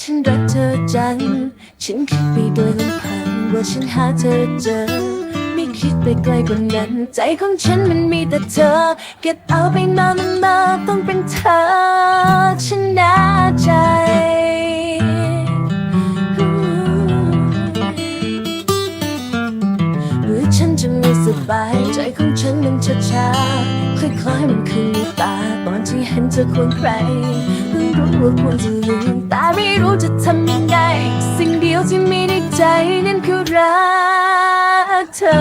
ฉันรักเธอจัง ฉันคิดไปโดยลำพังว่าฉันหาเธอเจอ ไม่คิดไปไกลกว่านั้น ใจของฉันมันมีแต่เธอ เก็บเอาไปนอนมันมาต้องเป็นเธอ ฉันน่าใจ จะไม่บายใจของฉันมันช้าช้าคล้ายๆมันคือมีตา ตอนที่เห็นเธอควรใครเพิ่งรู้ว่าควรจะลืมแต่ไม่รู้จะทำยังไง สิ่งเดียวที่มีในใจนั่นคือรักเธอ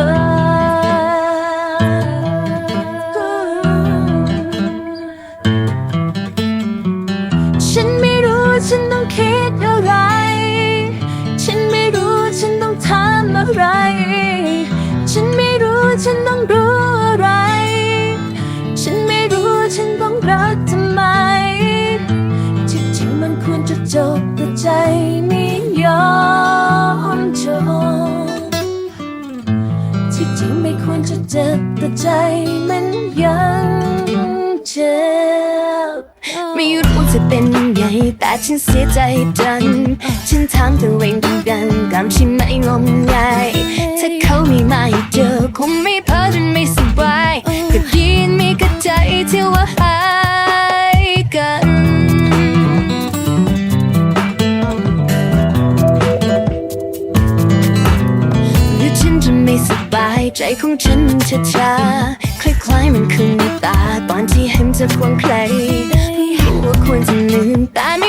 ฉันไม่รู้ฉันต้องคิดอะไร ฉันไม่รู้ฉันต้องทำอะไร ฉันต้องรู้อะไร ฉันไม่รู้ฉันต้องรักทำไมที่จริงมันควรจะจบแต่ใจไม่ยอมจบที่จริงไม่ควรจะเจ็บแต่ใจมันยังเจ็บไม่รู้จะเป็นยังไงแต่ฉันเสียใจจังฉันถามตัวเองดังๆกำฉันไม่งมงาย ใจของฉันช้าช้าช้ายคล้ายๆมันคือในตา ตอนที่เห็นจะควงใครรู้ว่าควรจะลืมแต่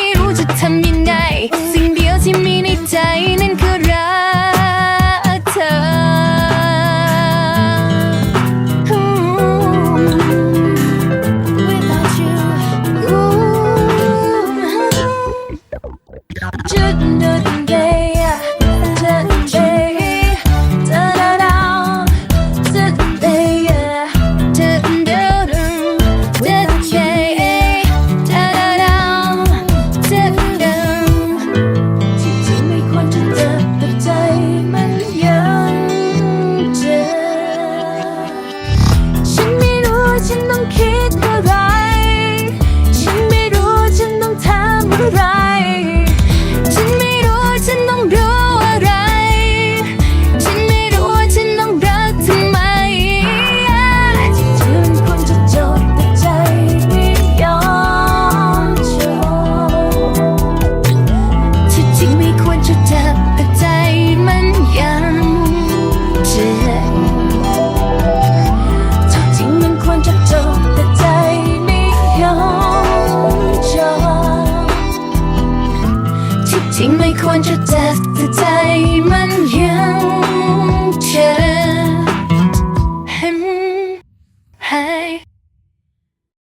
请每困着 death the time and you